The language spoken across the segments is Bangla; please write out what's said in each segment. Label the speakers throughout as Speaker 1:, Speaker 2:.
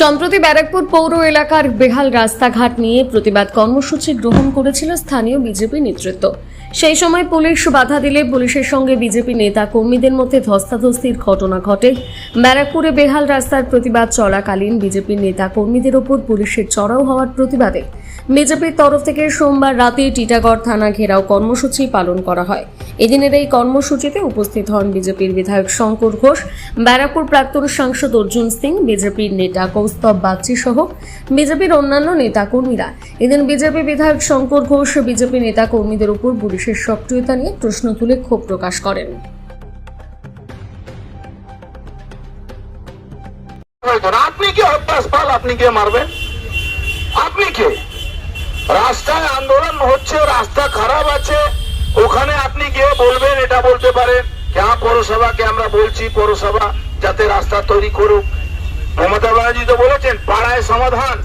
Speaker 1: সম্প্রতি ব্যারাকপুর পৌর এলাকার বেহাল রাস্তাঘাট নিয়ে প্রতিবাদ কর্মসূচি গ্রহণ করেছিল স্থানীয় বিজেপি নেতৃত্ব। সেই সময় পুলিশ বাধা দিলে পুলিশের সঙ্গে বিজেপি নেতা কর্মীদের মধ্যে ধস্তাধস্তির ঘটনা ঘটে। ব্যারাকপুরে বেহাল রাস্তার প্রতিবাদ চলাকালীন বিজেপির নেতা কর্মীদের ওপর পুলিশের চড়াও হওয়ার প্রতিবাদে। বিজেপির তরফ থেকে সোমবার রাতে টিটাগড় থানা ঘেরাও কর্মসূচি পালন করা হয়। এদিনের এই কর্মসূচিতে উপস্থিত হন বিজেপির বিধায়ক শঙ্কর ঘোষ, ব্যারাকপুর প্রাক্তন সাংসদ অর্জুন সিং, বিজেপির নেতা কৌস্তব বাগচি সহ বিজেপির অন্যান্য নেতা কর্মীরা এদিন বিজেপি বিধায়ক শঙ্কর ঘোষ, বিজেপি নেতা কর্মীদের উপর পুলিশের সক্রিয়তা নিয়ে প্রশ্ন তুলে ক্ষোভ প্রকাশ করেন।
Speaker 2: আপনি কে পাল, আপনি কে মারবেন? আপনি কে? রাস্তায় আন্দোলন হচ্ছে, রাস্তা খারাপ আছে ওখানে আপনি গিয়ে বলবেন, এটা বলতে পারেন হ্যাঁ পৌরসভাকে আমরা বলছি, পৌরসভা যাতে রাস্তা তৈরি করুক। মমতা ব্যানার্জি তো বলেছেন, পাড়ায় সমাধান।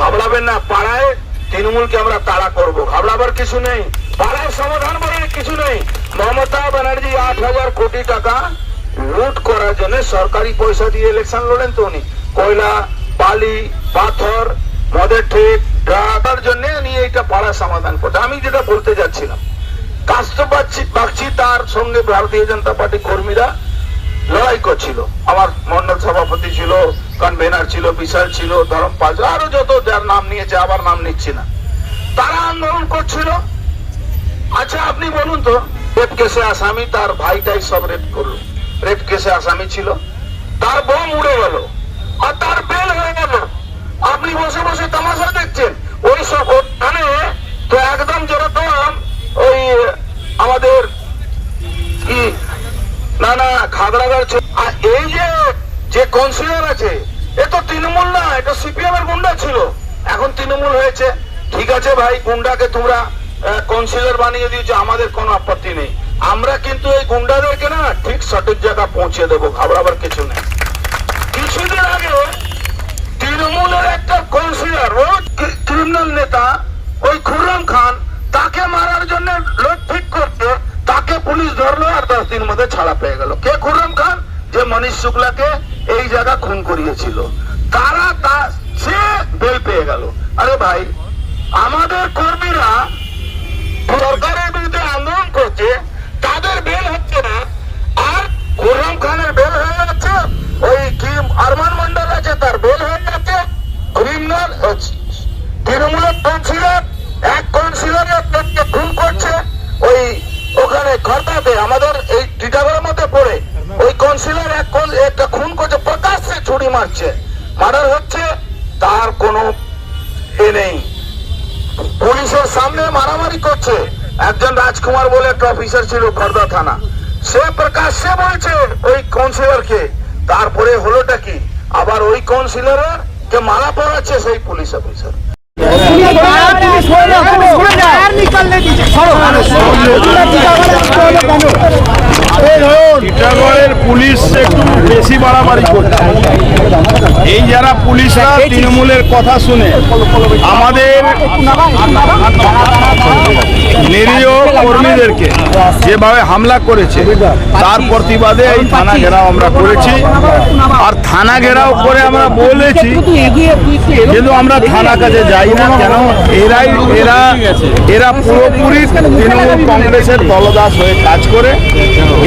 Speaker 2: ঘাবড়াবেন না, পাড়ায় তৃণমূলকে আমরা তাড়া করব। ঘাবড়াবার কিছু নেই, পাড়ায় সমাধান বলে কিছু নেই। মমতা ব্যানার্জি আট হাজার কোটি টাকা লুট করার জন্য সরকারি পয়সা দিয়ে ইলেকশন লড়েন তো উনি। কয়লা, বালি, পাথর, মদের ঠিক ড্রাগার জন্য নিয়ে এটা পাড়া সমাধান করতে আমি যেটা বলতে যাচ্ছিলাম কাস্ত পাচ্ছি পাচ্ছি তার সঙ্গে ভারতীয় জনতা পার্টি কর্মীরা লড়াই করছিল। আমার মন্ডল সভাপতি ছিল কনভেনার ছিল, বিশাল ছিল ধরমপাল আরও যত যার নাম নিয়েছে, আবার নাম নিচ্ছি না। তারা আন্দোলন করছিল। আচ্ছা আপনি বলুন তো, রেপ কেসে আসামি, তার ভাইটাই সব রেপ করল। রেপ কেসে আসামি ছিল। তার বোম উড়ে গেল, আর তার বেল হয়ে গেল। আপনি বসে বসে তামাশা দেখছেন। ওই সব খাগড়াগড় আর এই যে যে আছে, এ তো তৃণমূল না এটা সিপিএম এর গুন্ডা ছিল। এখন তৃণমূল হয়েছে। ঠিক আছে ভাই, গুন্ডাকে তোমরা কাউন্সিলর বানিয়ে দিয়েছ, আমাদের কোনো আপত্তি নেই। আমরা কিন্তু এই গুন্ডাদেরকে না ঠিক সঠিক জায়গা পৌঁছে দেবো, ঘাবড়াবার কিছু নেই। কিছুদিন আগে তৃণমূলের একটা কাউন্সিলর ও ক্রিমিনাল নেতা, ওই খুররম খান, তাকে মারার জন্য লোক ঠিক করতে তাকে পুলিশ ধরলো আর দশ দিন মধ্যে ছাড়া পেয়ে গেল। কে? খুরম খান, যে মনীষ শুক্লাকে এই জায়গা খুন করিয়েছিল। তারা তা সে বেল পেয়ে গেল। আরে ভাই, আমাদের কর্মীরা সরকারের বিরুদ্ধে আন্দোলন করছে তাদের বেল হচ্ছে না আর খুররম খানের বেল হয়ে যাচ্ছে ওই কি আরমান মন্ডল আছে তার বেল হয়ে যাচ্ছে ক্রিমিনাল তৃণমূলের কাউন্সিলর এক কাউন্সিলরের লোককে খুন করছে ওই ওখানে খর্দাতে আমাদের এই টিটাগড়ের মধ্যে পড়ে ওই কাউন্সিলর এক কাউন- একটা খুন করছে প্রকাশ্যে ছুরি মারছে মার্ডার হচ্ছে তার কোনো এ নেই। পুলিশের সামনে মারামারি করছে। একজন রাজকুমার বলে একটা অফিসার ছিল খর্দা থানা। সে প্রকাশ্যে বলছে ওই কাউন্সিলরকে তারপরে হলোটা কি? আবার ওই কাউন্সিলরের কে মারা পড়াচ্ছে সেই পুলিশ অফিসার।
Speaker 3: টিটাগড়ের পুলিশ একটু বেশি বাড়াবাড়ি করছে। এই যারা পুলিশরা তৃণমূলের কথা শুনে আমাদের নিরীহ কর্মীদেরকে যেভাবে হামলা করেছে, তার প্রতিবাদে এই থানা ঘেরাও আমরা করেছি। আর থানা ঘেরাও করে আমরা বলেছি, কিন্তু আমরা থানা কাছে যাই না কেন? এরাই, এরা এরা পুরোপুরি তৃণমূল কংগ্রেসের দলদাস হয়ে কাজ করে।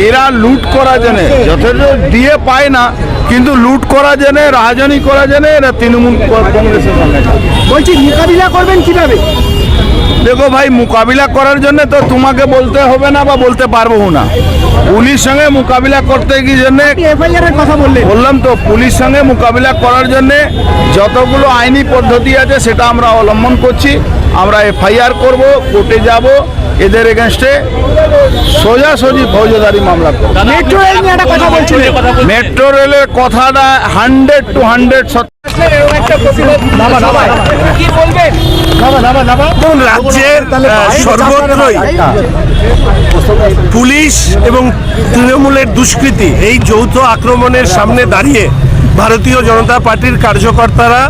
Speaker 3: এরা লুট করা জেনে, যথেষ্ট দিয়ে পায় না, কিন্তু লুট করা জেনে রাজনী করা জেনে এরা তৃণমূল কংগ্রেসের
Speaker 4: বলছি, মোকাবিলা করবেন কীভাবে?
Speaker 3: দেখো ভাই মোকাবিলা করার জন্য তো তোমাকে বলতে হবে না বা বলতে পারব না। পুলিশ সঙ্গে মোকাবিলা করতে গিয়ে জন্য
Speaker 4: কথা বললেন।
Speaker 3: বললাম তো পুলিশ সঙ্গে মোকাবিলা করার জন্য যতগুলো আইনি পদ্ধতি আছে সেটা আমরা অবলম্বন করছি। আমরা এফআইআর করব কোর্টে যাব এদের এগেনস্টে সোজাসুজি ফৌজদারি মামলা করব।
Speaker 4: মেট্রো রেল নিয়ে একটা কথা
Speaker 3: মেট্রো রেলের কথাটা হান্ড্রেড টু হান্ড্রেড
Speaker 4: কি বলবেন?
Speaker 5: দেখুন রাজ্যের সর্বত্রই পুলিশ এবং তৃণমূলের দুষ্কৃতি এই যৌথ আক্রমণের সামনে দাঁড়িয়ে ভারতীয় জনতা পার্টির কার্যকর্তারা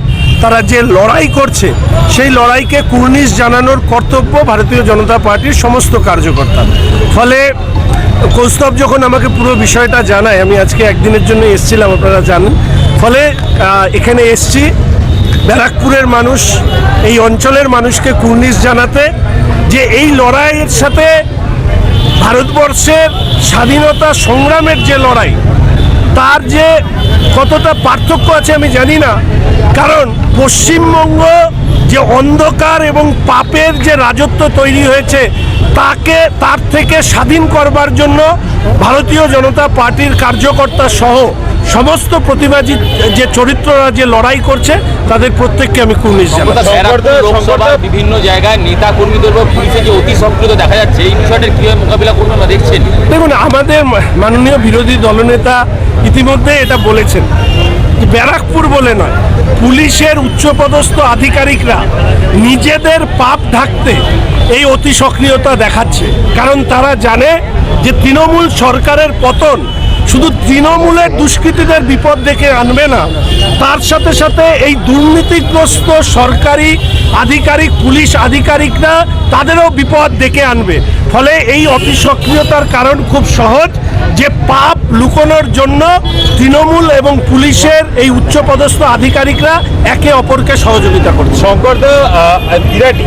Speaker 5: তারা যে লড়াই করছে সেই লড়াইকে কুর্নিশ জানানোর কর্তব্য ভারতীয় জনতা পার্টির সমস্ত কার্যকর্তা ফলে কৌস্তব যখন আমাকে পুরো বিষয়টা জানায় আমি আজকে একদিনের জন্য এসেছিলাম আপনারা জানেন। ফলে এখানে এসছি ব্যারাকপুরের মানুষ, এই অঞ্চলের মানুষকে কুর্নিশ জানাতে যে এই লড়াইয়ের সাথে ভারতবর্ষের স্বাধীনতা সংগ্রামের যে লড়াই, তার যে কতটা পার্থক্য আছে আমি জানি না। কারণ পশ্চিমবঙ্গ যে অন্ধকার এবং পাপের যে রাজত্ব তৈরি হয়েছে, তাকে, তার থেকে স্বাধীন করবার জন্য ভারতীয় জনতা পার্টির কার্যকর্তা সহ সমস্ত প্রতিবাদী যে চরিত্ররা যে লড়াই করছে তাদের প্রত্যেককে আমি কুর্নিশ জানাই
Speaker 6: বিভিন্ন জায়গায় নেতা কর্মীদের উপর পুলিশের যে অতি সক্রিয় দেখা যাচ্ছে এই বিষয়টার কীভাবে মোকাবিলা করবেন আমরা দেখছেন।
Speaker 5: দেখুন আমাদের মাননীয় বিরোধী দলনেতা ইতিমধ্যে এটা বলেছেন যে ব্যারাকপুর বলে নয় পুলিশের উচ্চপদস্থ আধিকারিকরা নিজেদের পাপ ঢাকতে এই অতি সক্রিয়তা দেখাচ্ছে। কারণ তারা জানে যে তৃণমূল সরকারের পতন শুধু তৃণমূলের দুষ্কৃতীদের বিপদ ডেকে আনবে না, তার সাথে সাথে এই দুর্নীতিগ্রস্ত সরকারি আধিকারিক, পুলিশ আধিকারিকরা তাদেরও বিপদ ডেকে আনবে। ফলে এই অতি সক্রিয়তার কারণ খুব সহজ, যে পাপ লুকোনোর জন্য তৃণমূল এবং পুলিশের এই উচ্চপদস্থ আধিকারিকরা একে অপরকে সহযোগিতা করছে।
Speaker 3: শঙ্করদা বিরাটি